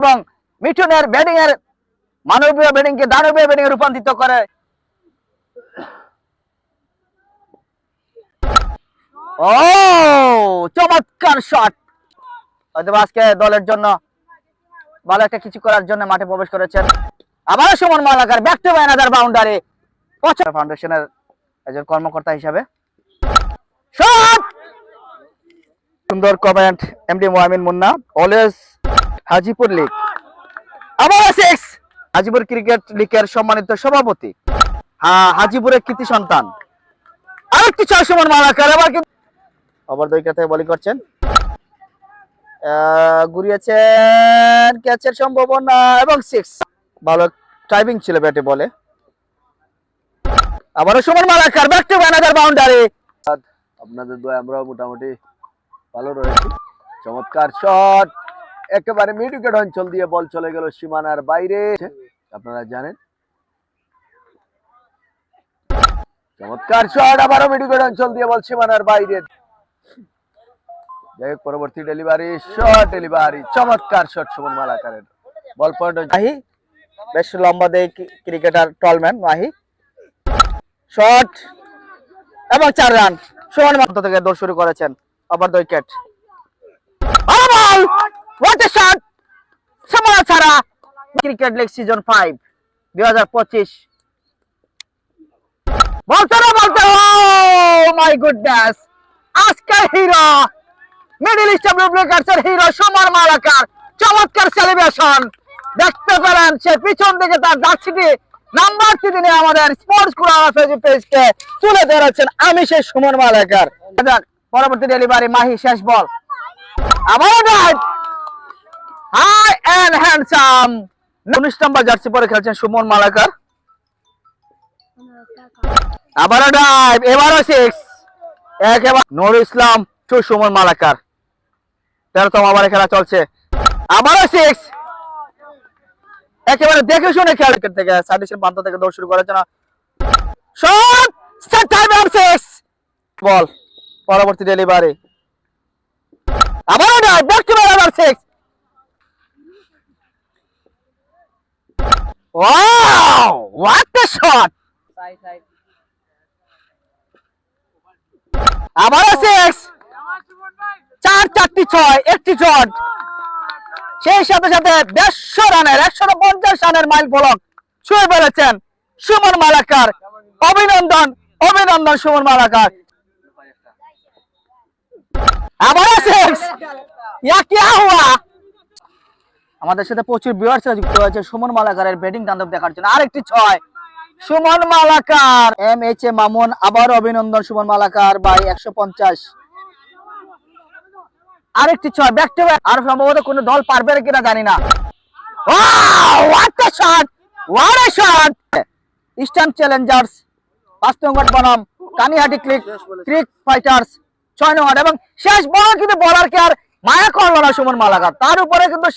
এবং মিঠুনের ব্যাটিং এর মানবীয় ব্যাটিং কে দানবীয় ব্যাটিং এ রূপান্তরিত করে। ও, চমৎকার শট হয়তো আজকে দলের জন্য ভালো একটা কিছু করার জন্য মাঠে প্রবেশ করেছেন। আবারও সুমন মালাকার ব্যাক টু ব্যানাদার বাউন্ডারি ফাউন্ডেশনের একজন কর্মকর্তা হিসাবে। সুন্দর comment MD Mohamin Munna always Hajipur league. আবার সিক্স হাজিপুর ক্রিকেট লিগের সম্মানিত সভাপতি। হ্যাঁ হাজিপুরের কৃতি সন্তান। আরেকটি ছয় সুমন এবার কিন্তু আবার দুই থেকে বলি করছেন। ঘুরিয়েছেন, ক্যাচের সম্ভাবনা এবং সিক্স ভালো টাইমিং ছিল ব্যাটে বলে। আবারও সুমন মালাকার ব্যাক টু ব্যানাদার বাউন্ডারি আপনাদের দোয়া আমরাও মোটামুটি ভালো রয়েছি। চমৎকার শট একেবারে মিড উইকেট অঞ্চল দিয়ে বল চলে গেল সীমানার বাইরে। আপনারা জানেন। চমৎকার শট আবারও মিড উইকেট অঞ্চল দিয়ে বল সীমানার বাইরে। পরবর্তী ডেলিভারি শট ডেলিভারি চমৎকার শট সুমন মালাকারের। বল পয়েন্ট মাহি, বেশ লম্বা দেয় ক্রিকেটার টলম্যান মাহি। শট এবং চার রান সুমন মাত্র থেকে দৌড় শুরু করেছেন আবার দুই উইকেট বল হোয়াট শট ছাড়া ক্রিকেট লিগ সিজন 5 2025 বলতে না oh my goodness hero middle ব্লুকার্সের হিরো সুমন মালাকার, চমৎকার সেলিব্রেশন দেখতে পেলেন সে পিছন দিকে তার জার্সিটি নাম্বার তিনি আমাদের স্পোর্টস ফেসবুক পেজকে তুলে ধরেছেন, আমি সেই সুমন মালাকার। পরবর্তী ডেলিভারি মাহি, শেষ বল। আবার উনিশ নম্বর জার্সি পরে খেলছেন সুমন মালাকার। আবারও ড্রাইভ এবারও সিক্স একেবারে নুর ইসলাম টু সুমন মালাকার। তেরোতম ওভারে খেলা চলছে। আবারও সিক্স একেবারে দেখে শুনে খেলা থেকে সার্ভিসের প্রান্ত থেকে দৌড় শুরু করেছে না শট! টাইম আর সিক্স বল পরবর্তী ডেলিভারি আবারও ড্রাইভ ব্যাক টু আবার six wow what a shot আবারও সিক্স চার চারটি ছয় একটি চট সেই সাথে সাথে দেড়শো রানের একশো পঞ্চাশ রানের মাইল ফলক ছুঁয়ে ফেলেছেন সুমন মালাকার। অভিনন্দন অভিনন্দন সুমন মালাকার। আবারও সিক্স ইয়া কিয়া হুয়া আমাদের সাথে প্রচুর ভিউয়ার্সরা যুক্ত হয়েছে সুমন মালাকারের ব্যাটিং তাণ্ডব দেখার জন্য। আরেকটি ছয় Suman Malakar. M H A Mamun আবার অভিনন্দন সুমন মালাকার বাই একশো পঞ্চাশ। আরেকটি ছয় ব্যাক টু ব্যাক আর সম্ভবত কোন দল পারবে কিনা জানি না। What a shot what a shot eastern challengers পাঁচ নম্বর বনাম কানিহাটি ক্রিক ক্রিক ফাইটার্স ছয় নম্বর এবং শেষ বল কিন্তু বলার কে আর? মায়া করল না সুমন মালাকার। তার উপরে কিন্তু